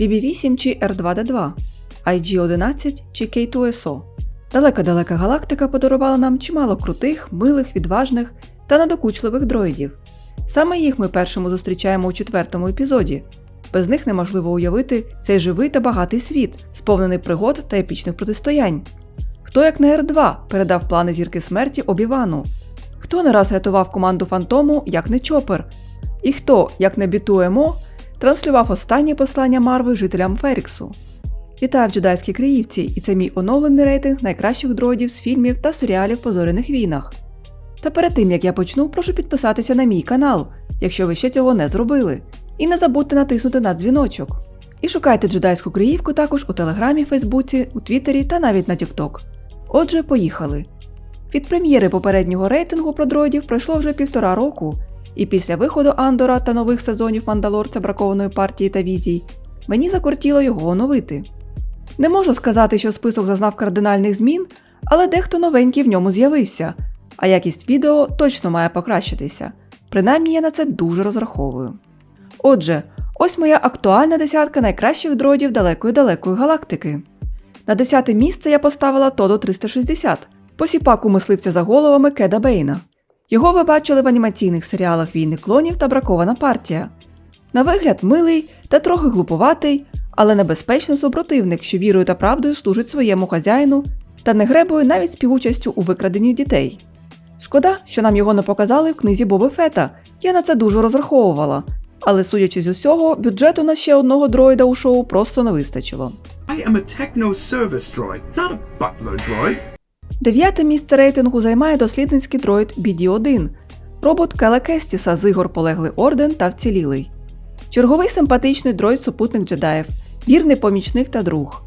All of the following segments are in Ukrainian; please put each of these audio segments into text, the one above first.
BB-8 чи R2D2, IG-11 чи K2SO. Далека-далека галактика подарувала нам чимало крутих, милих, відважних та надокучливих дроїдів. Саме їх ми першому зустрічаємо у четвертому епізоді. Без них неможливо уявити цей живий та багатий світ, сповнений пригод та епічних протистоянь. Хто як не Р2 передав плани зірки смерті Обівану? Хто не раз рятував команду Фантому, як не Чопер? І хто, як не Бітуемо, транслював останні послання Марви жителям Феріксу? Вітаю в джедайській Криївці, і це мій оновлений рейтинг найкращих дроїдів з фільмів та серіалів по зоряних війнах. Та перед тим як я почну, прошу підписатися на мій канал, якщо ви ще цього не зробили. І не забудьте натиснути на дзвіночок. І шукайте джедайську Криївку також у Телеграмі, Фейсбуці, у Твіттері та навіть на Тікток. Отже, поїхали. Від прем'єри попереднього рейтингу про дроїдів пройшло вже півтора року, і після виходу Андора та нових сезонів Мандалорця бракованої партії та візій, мені закортіло його оновити. Не можу сказати, що список зазнав кардинальних змін, але дехто новенький в ньому з'явився, а якість відео точно має покращитися. Принаймні я на це дуже розраховую. Отже, ось моя актуальна десятка найкращих дроїдів далекої-далекої галактики. На десяте місце я поставила Тодо 360, посіпаку мисливця за головами Кеда Бейна. Його ви бачили в анімаційних серіалах Війни клонів та Бракована партія. На вигляд милий та трохи глуповатий, але небезпечно супротивник, що вірою та правдою служить своєму хазяїну та не гребує навіть співучастю у викраденні дітей. Шкода, що нам його не показали в книзі Боби Фета, я на це дуже розраховувала. Але судячи з усього, бюджету на ще одного дроїда у шоу просто не вистачило. I am a techno service droid, not a butler droid. Дев'яте місце рейтингу займає дослідницький дроїд BD-1, робот Кела Кестіса з ігор Полеглий Орден та Вцілілий. Черговий симпатичний дроїд-супутник джедаїв, вірний помічник та друг.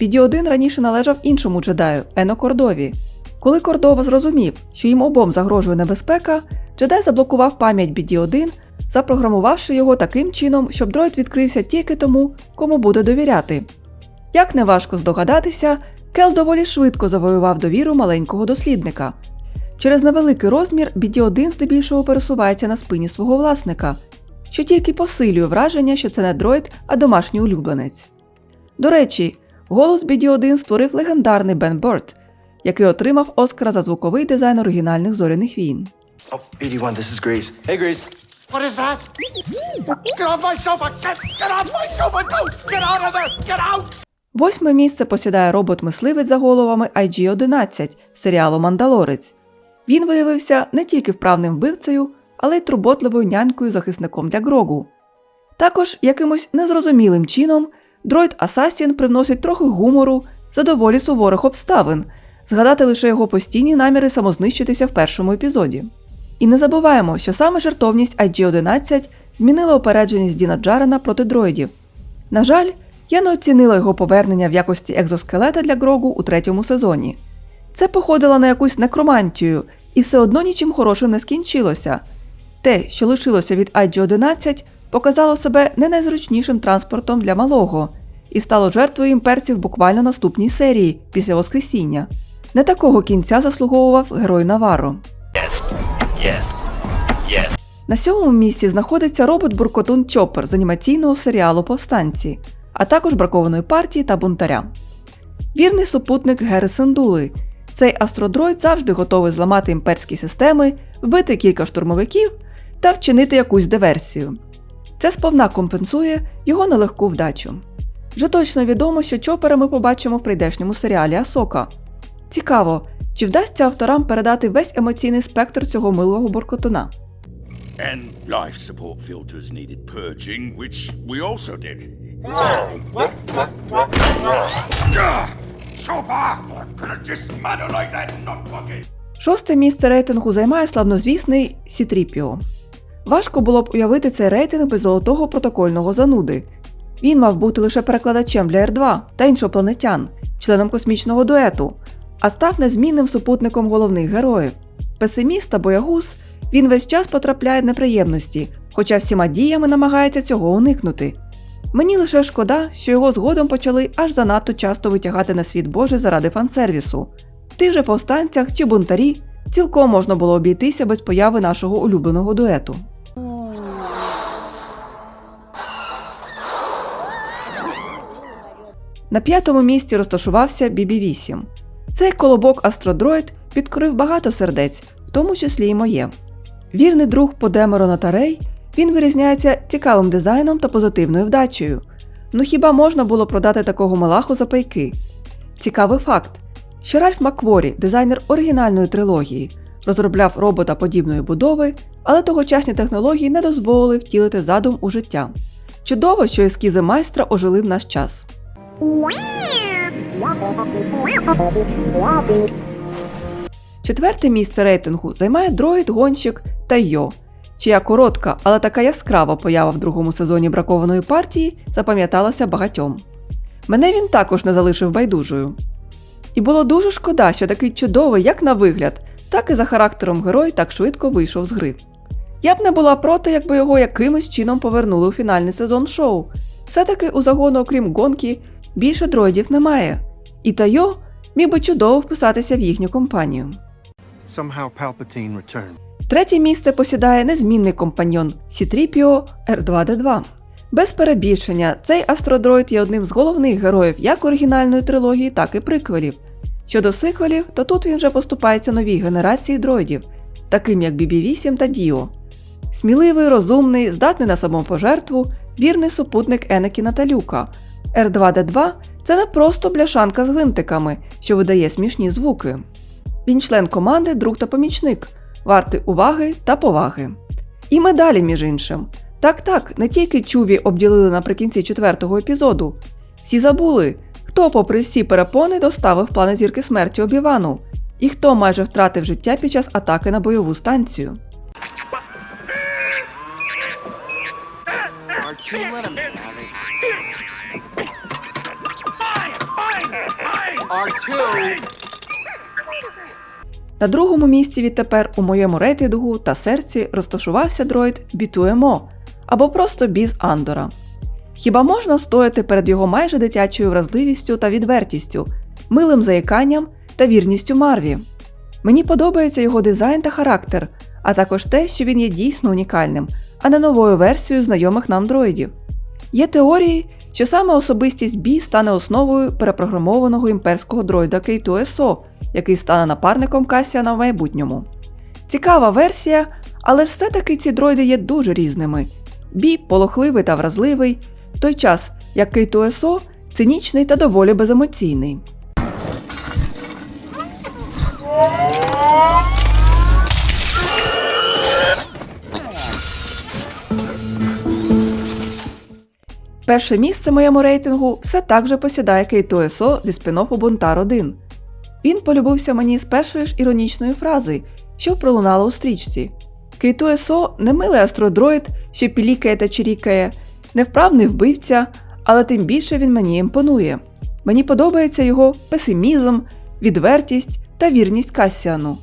BD-1 раніше належав іншому джедаю Ено Кордові. Коли Кордова зрозумів, що їм обом загрожує небезпека, джедай заблокував пам'ять BD-1, запрограмувавши його таким чином, щоб дроїд відкрився тільки тому, кому буде довіряти. Як неважко здогадатися, Кел доволі швидко завоював довіру маленького дослідника. Через невеликий розмір BD-1 здебільшого пересувається на спині свого власника, що тільки посилює враження, що це не дроїд, а домашній улюбленець. До речі, голос BD-1 створив легендарний Бен Борт, який отримав Оскара за звуковий дизайн оригінальних зоряних війн. Oh, BD1, this is Grease. Hey, Grease. What is that? Get off my sofa! Get, get off my sofa! No! Get out of there! Get out! Восьме місце посідає робот-мисливець за головами IG-11 серіалу Мандалорець. Він виявився не тільки вправним вбивцею, але й турботливою нянькою захисником для Грогу. Також якимось незрозумілим чином дроїд Асасін приносить трохи гумору за доволі суворих обставин, згадати лише його постійні наміри самознищитися в першому епізоді. І не забуваємо, що саме жертовність IG-11 змінила опередженість Діна Джарена проти дроїдів. На жаль, я не оцінила його повернення в якості екзоскелета для Грогу у третьому сезоні. Це походило на якусь некромантію, і все одно нічим хорошим не скінчилося. Те, що лишилося від IG-11, показало себе не найзручнішим транспортом для малого і стало жертвою імперців буквально наступній серії після Воскресіння. Не такого кінця заслуговував герой Наваро. Yes. Yes. Yes. На сьомому місці знаходиться робот Буркотун Чоппер з анімаційного серіалу Повстанці, а також бракованої партії та бунтаря. Вірний супутник Гери Сендули. Цей астродроїд завжди готовий зламати імперські системи, вбити кілька штурмовиків та вчинити якусь диверсію. Це сповна компенсує його нелегку вдачу. Вже точно відомо, що Чопера ми побачимо в прийдешньому серіалі Асока. Цікаво, чи вдасться авторам передати весь емоційний спектр цього милого буркотуна. And life support filters needed purging, which we also did. Шосте місце рейтингу займає славнозвісний Сітріпіо. Важко було б уявити цей рейтинг без золотого протокольного зануди. Він мав бути лише перекладачем для Р2 та іншопланетян, членом космічного дуету, а став незмінним супутником головних героїв. Песиміст та боягуз він весь час потрапляє в неприємності, хоча всіма діями намагається цього уникнути. Мені лише шкода, що його згодом почали аж занадто часто витягати на світ Божий заради фансервісу. В тих же повстанцях чи бунтарі цілком можна було обійтися без появи нашого улюбленого дуету. На п'ятому місці розташувався BB-8. Цей колобок Астродроїд підкорив багато сердець, в тому числі й моє. Вірний друг Подемерона та Рей, він вирізняється цікавим дизайном та позитивною вдачею. Ну хіба можна було продати такого малаху за пайки? Цікавий факт, що Ральф Макворі, дизайнер оригінальної трилогії, розробляв робота подібної будови, але тогочасні технології не дозволили втілити задум у життя. Чудово, що ескізи майстра ожили в наш час. Четверте місце рейтингу займає дроїд-гонщик Тайо, чия коротка, але така яскрава поява в другому сезоні бракованої партії запам'яталася багатьом. Мене він також не залишив байдужою. І було дуже шкода, що такий чудовий як на вигляд, так і за характером герой так швидко вийшов з гри. Я б не була проти, якби його якимось чином повернули у фінальний сезон шоу. Все-таки у загону, окрім гонки, більше дроїдів немає. І Тайо міг би чудово вписатися в їхню компанію. Somehow Palpatine returned. Третє місце посідає незмінний компаньон C-3PO R2D2. Без перебільшення, цей астродроїд є одним з головних героїв як оригінальної трилогії, так і приквелів. Щодо сиквелів, то тут він вже поступається новій генерації дроїдів, таким як BB-8 та Діо. Сміливий, розумний, здатний на самопожертву, вірний супутник Енекіна та Люка. R2D2 це не просто бляшанка з гвинтиками, що видає смішні звуки. Він член команди, друг та помічник, вартий уваги та поваги. І медалі, між іншим. Так так, не тільки чуві обділили наприкінці четвертого епізоду. Всі забули, хто, попри всі перепони, доставив плани зірки смерті Обівану, і хто майже втратив життя під час атаки на бойову станцію. На другому місці відтепер у моєму рейтингу та серці розташувався дроїд B2MO або просто Біз Андора. Хіба можна стояти перед його майже дитячою вразливістю та відвертістю, милим заїканням та вірністю Марві? Мені подобається його дизайн та характер, а також те, що він є дійсно унікальним, а не новою версією знайомих нам дроїдів. Є теорії, що саме особистість Бі стане основою перепрограмованого імперського дроїда K2SO, який стане напарником Касіана в майбутньому. Цікава версія, але все-таки ці дроїди є дуже різними. Бі полохливий та вразливий, в той час як K2SO цинічний та доволі беземоційний. Перше місце моєму рейтингу все так же посідає Кейто-СО зі спін-оффу Бунтар 1. Він полюбився мені з першої ж іронічної фрази, що пролунала у стрічці. Кейто-СО не милий астродроїд, що пілікає та чирікає, невправний вбивця, але тим більше він мені імпонує. Мені подобається його песимізм, відвертість та вірність Кассіану.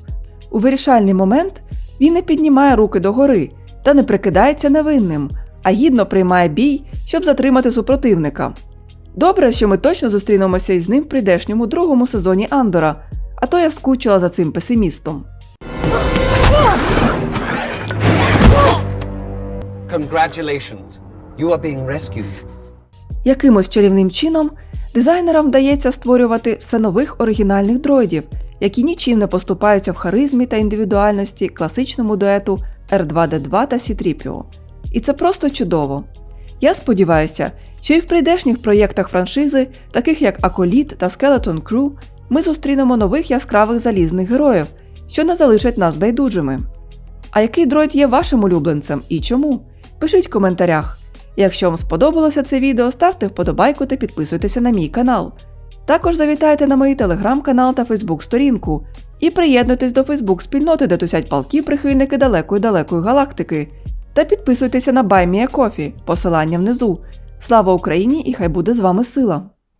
У вирішальний момент він не піднімає руки догори та не прикидається невинним, а гідно приймає бій, щоб затримати супротивника. Добре, що ми точно зустрінемося із ним в прийдешньому другому сезоні Андора, а то я скучила за цим песимістом. Congratulations. You are being rescued. Якимось чарівним чином дизайнерам вдається створювати все нових оригінальних дроїдів, які нічим не поступаються в харизмі та індивідуальності класичному дуету R2D2 та C-3PO. І це просто чудово. Я сподіваюся, що і в прийдешніх проєктах франшизи, таких як Аколіт та Skeleton Crew, ми зустрінемо нових яскравих залізних героїв, що не залишать нас байдужими. А який дроїд є вашим улюбленцем і чому? Пишіть в коментарях. Якщо вам сподобалося це відео, ставте вподобайку та підписуйтеся на мій канал. Також завітайте на мій телеграм-канал та фейсбук-сторінку і приєднуйтесь до фейсбук-спільноти, де тусять палки прихильники далекої далекої галактики. Та підписуйтеся на BuyMeACoffee, посилання внизу. Слава Україні і хай буде з вами сила!